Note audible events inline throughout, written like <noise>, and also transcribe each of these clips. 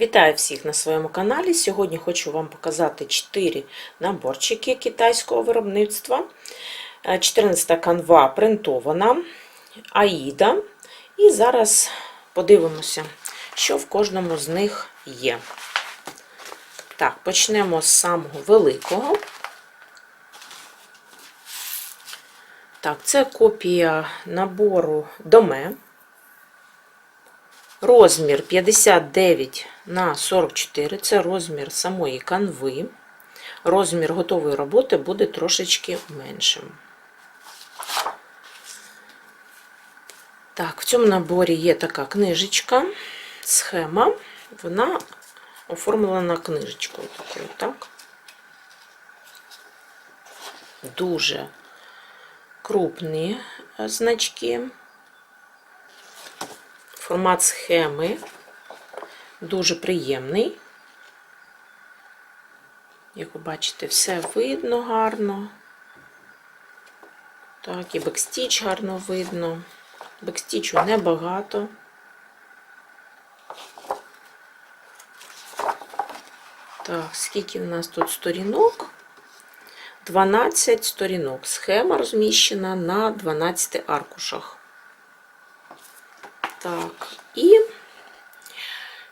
Вітаю всіх на своєму каналі. Сьогодні хочу вам показати 4 наборчики китайського виробництва. Е, 14 канва принтована, Аїда. І зараз подивимося, що в кожному з них є. Так, почнемо з самого великого. Так, це копія набору Доме. Розмір 59 на 44 це розмір самої канви. Розмір готової роботи буде трошечки меншим. Так, в цьому наборі є така книжечка, схема. Вона оформлена книжечкою такою, так? Дуже крупні значки. Формат схеми дуже приємний. Як ви бачите, все видно гарно. Так, і бекстіч гарно видно. Бекстічу небагато. Так, скільки в нас тут сторінок? 12 сторінок. Схема розміщена на 12 аркушах. Так, і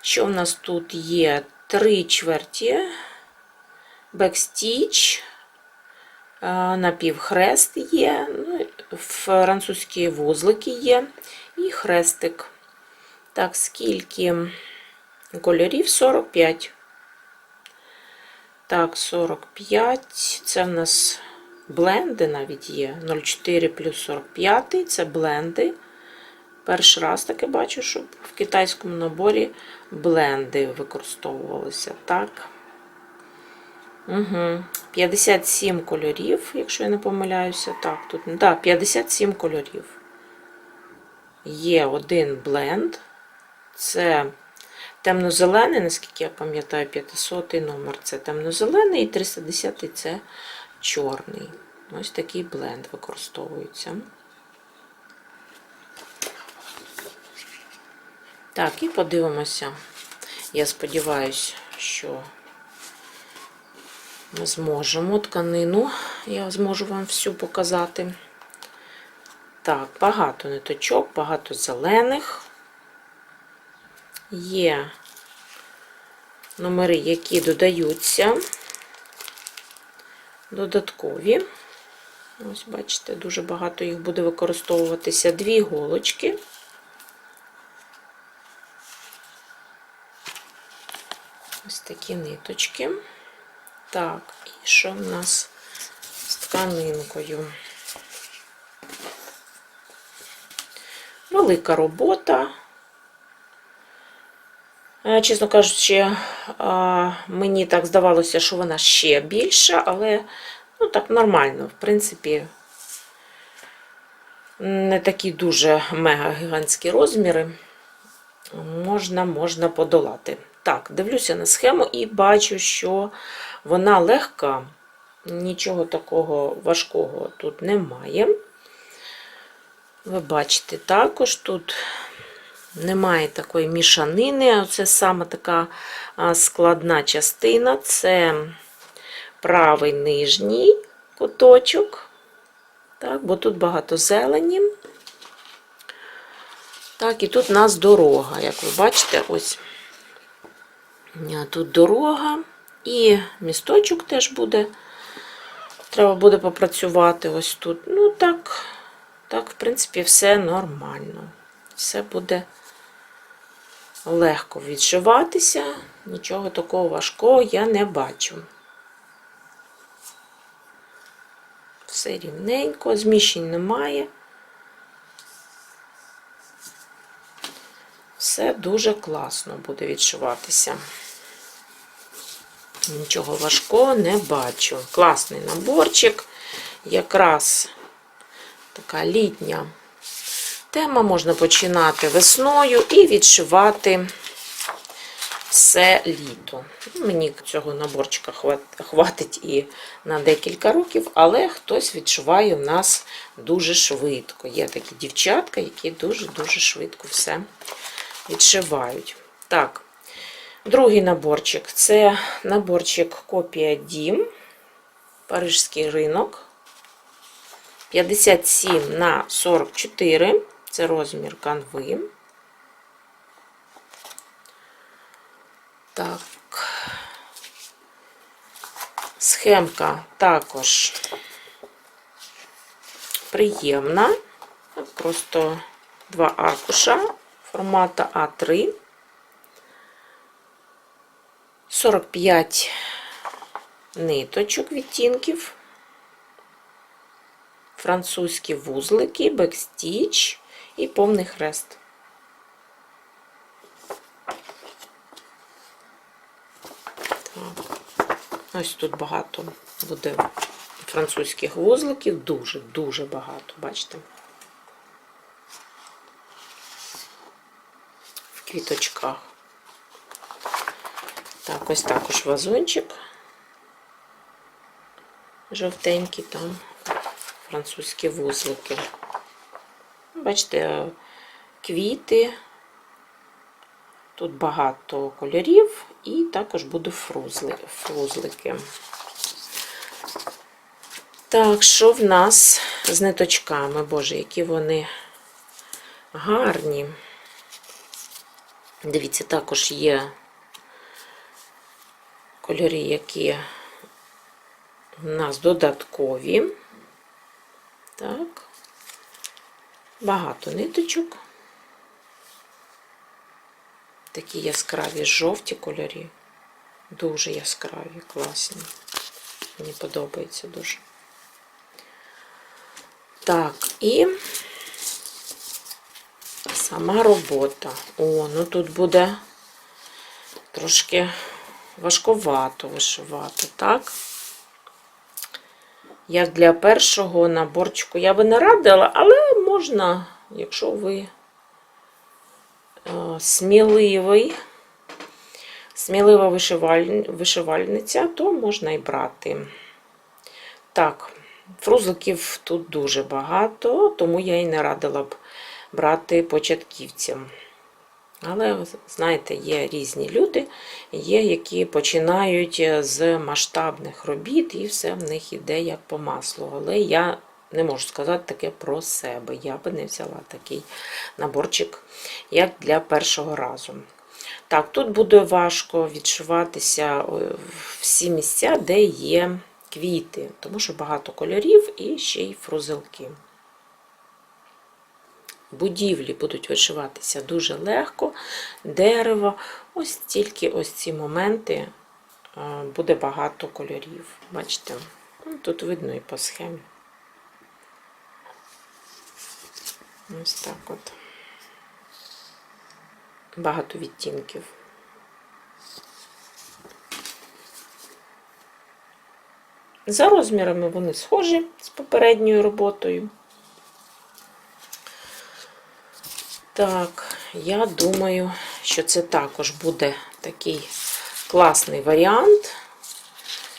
що в нас тут є? Три чверті, бекстіч, напівхрест є, ну, французькі вузлики є і хрестик. Так, скільки кольорів? 45. Так, 45. Це в нас бленди навіть є. 04 плюс 45, це бленди. Перший раз таки бачу, щоб в китайському наборі бленди використовувалися. Так. Угу. 57 кольорів, якщо я не помиляюся. Так, тут да, 57 кольорів. Є один бленд. Це темно-зелений, наскільки я пам'ятаю, 500 номер це темно-зелений, і 310 це чорний. Ось такий бленд використовується. Так, і подивимося. Я сподіваюся, що ми зможемо тканину, я зможу вам всю показати. Так, багато ниточок, багато зелених. Є номери, які додаються, додаткові. Ось, бачите, дуже багато їх буде використовуватися дві голочки. Такі ниточки. Так, і що в нас з тканинкою? Велика робота. Е, Чесно кажучи, мені так здавалося, що вона ще більша, але ну, так нормально, в принципі, не такі дуже мега-гігантські розміри. Можна, можна подолати. Так, дивлюся на схему і бачу, що вона легка, нічого такого важкого тут немає. Ви бачите, також тут немає такої мішанини. Це саме така складна частина це правий нижній куточок, так, бо тут багато зелені. Так, і тут у нас дорога, як ви бачите, ось. Тут дорога і місточок теж буде. Треба буде попрацювати ось тут. Ну, так, так, в принципі, все нормально. Все буде легко відшиватися, нічого такого важкого я не бачу. Все рівненько, зміщень немає. Все дуже класно буде відшиватися. Нічого важкого не бачу. Класний наборчик. Якраз така літня тема. Можна починати весною і відшивати все літо. Мені цього наборчика хватить і на декілька років, але хтось відшиває у нас дуже швидко. Є такі дівчатка, які дуже-дуже швидко все відшивають. Так, Другий наборчик це наборчик копія Дім, Парижський ринок. 57 на 44, це розмір канви. Так. Схемка також приємна. Просто два аркуша формата А3. 45 ниточок відтінків. Французькі вузлики, бекстіч і повний хрест. Так. Ось тут багато буде французьких вузликів, дуже-дуже багато, бачите? Квіточках. Так, ось також вазончик. Жовтенький там французькі вузлики. Бачите, квіти. Тут багато кольорів і також фрузли, фрузлики. Так, що в нас з ниточками? Боже, які вони гарні. Дивіться, також є кольори, які у нас додаткові. Так, багато ниточок. Такі яскраві жовті кольорі. Дуже яскраві, класні. Мені подобається дуже. Так, і сама робота. О, ну тут буде трошки важковато вишивати, так? Як для першого наборчику я би не радила, але можна, якщо ви е, сміливий, смілива вишиваль- вишивальниця, то можна і брати. Так, фрузликів тут дуже багато, тому я і не радила б брати початківцям. Але, знаєте, є різні люди, є, які починають з масштабних робіт, і все в них іде як по маслу. Але я не можу сказати таке про себе. Я би не взяла такий наборчик, як для першого разу. Так, тут буде важко відшиватися всі місця, де є квіти, тому що багато кольорів і ще й фрузелки. Будівлі будуть вишиватися дуже легко, дерево, ось тільки ось ці моменти е, буде багато кольорів. Бачите? Ну, Тут видно і по схемі. Ось так от. Багато відтінків. За розмірами вони схожі з попередньою роботою. Так, я думаю, що це також буде такий класний варіант,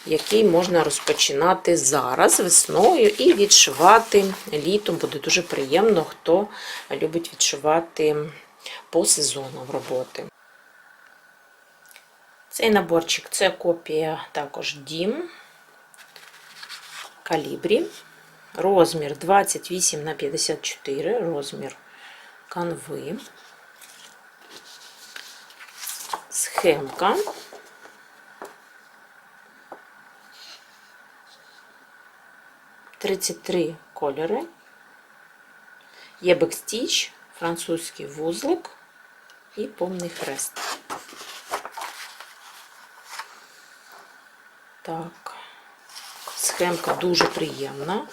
який можна розпочинати зараз весною і відшивати літом. Буде дуже приємно, хто любить відшивати по сезонам роботи. Цей наборчик це копія також Дім калібрі. Розмір 28 на 54, розмір канви, схемка. Тридцять три кольори. Є французький вузлик і повний хрест. Так, схемка дуже приємна.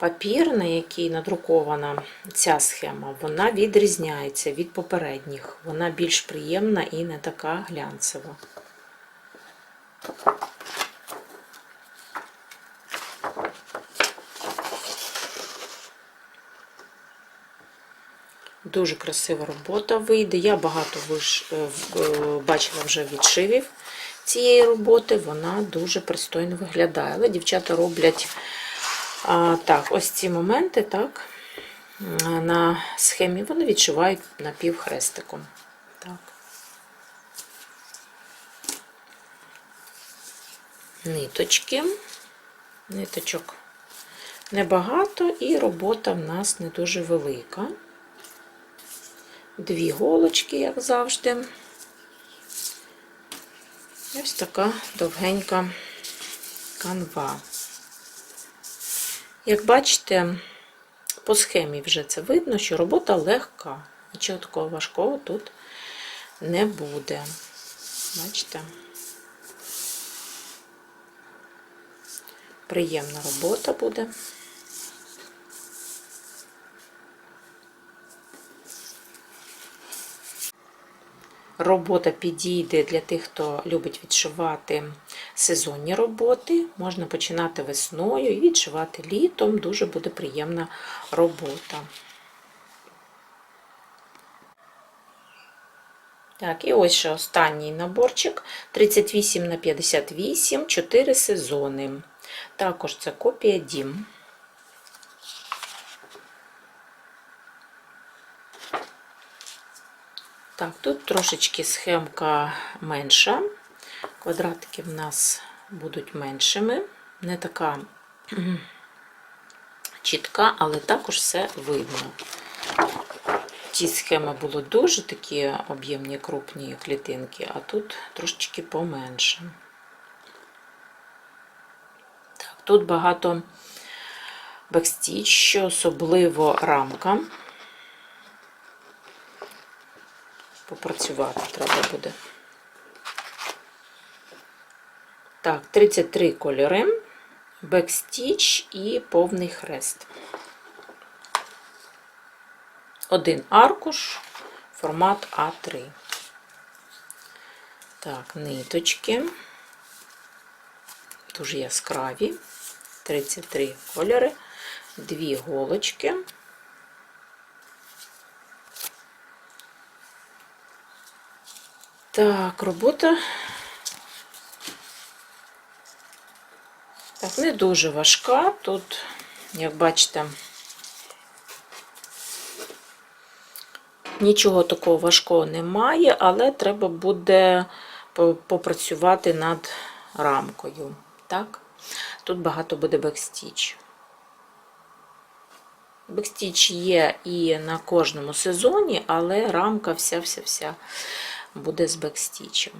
Папір, на який надрукована ця схема, вона відрізняється від попередніх. Вона більш приємна і не така глянцева. Дуже красива робота вийде. Я багато виш... е, е, бачила вже відшивів цієї роботи. Вона дуже пристойно виглядає. Але дівчата роблять а, Так, ось ці моменти, так, на схемі вони відчувають напівхрестиком. Так. Ниточки, ниточок небагато, і робота в нас не дуже велика. Дві голочки, як завжди. Ось така довгенька канва. Як бачите, по схемі вже це видно, що робота легка. Нічого такого важкого тут не буде. Бачите? Приємна робота буде. Робота підійде для тих, хто любить відшивати сезонні роботи. Можна починати весною і відшивати літом. Дуже буде приємна робота. Так, і ось ще останній наборчик 38 на 58, 4 сезони. Також це копія Дім. Так, тут трошечки схемка менша. Квадратики в нас будуть меншими. Не така <clears throat> чітка, але також все видно. Ті схеми були дуже такі об'ємні, крупні клітинки, а тут трошечки поменше. Так, тут багато бекстіч, особливо рамка. Попрацювати треба буде. Так, 33 кольори, бекстіч і повний хрест. Один аркуш, формат А3. Так, ниточки. Дуже яскраві. 33 кольори, дві голочки. Так, робота. Так, не дуже важка. Тут, як бачите, нічого такого важкого немає, але треба буде попрацювати над рамкою. Так? Тут багато буде бекстіч. Бекстіч є і на кожному сезоні, але рамка вся-вся-вся буде з бекстічем.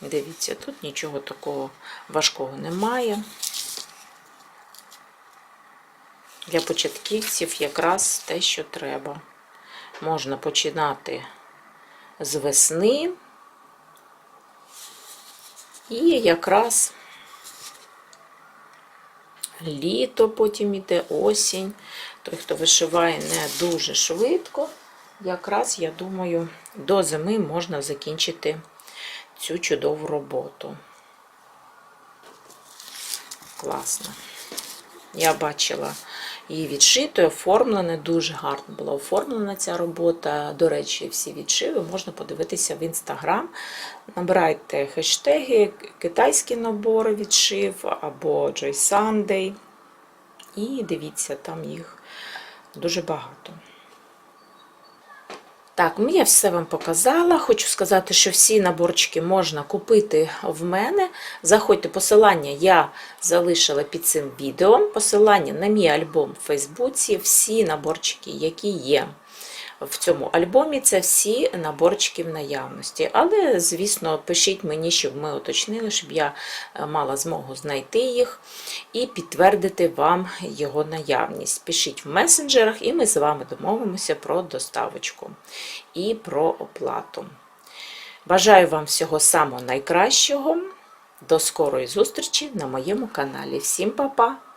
Дивіться, тут нічого такого важкого немає. Для початківців якраз те, що треба. Можна починати з весни і якраз літо потім іде осінь. Той, хто вишиває не дуже швидко, якраз, я думаю, до зими можна закінчити цю чудову роботу. Класно. Я бачила її відшитою, оформлена, дуже гарно була оформлена ця робота. До речі, всі відшиви можна подивитися в інстаграм. Набирайте хештеги, китайські набори відшив або Joy Sunday. І дивіться, там їх дуже багато. Так, ну я все вам показала. Хочу сказати, що всі наборчики можна купити в мене. Заходьте, посилання я залишила під цим відео. Посилання на мій альбом в Фейсбуці. Всі наборчики, які є в цьому альбомі, це всі наборчики в наявності. Але, звісно, пишіть мені, щоб ми уточнили, щоб я мала змогу знайти їх і підтвердити вам його наявність. Пишіть в месенджерах, і ми з вами домовимося про доставочку і про оплату. Бажаю вам всього самого найкращого. До скорої зустрічі на моєму каналі. Всім па-па!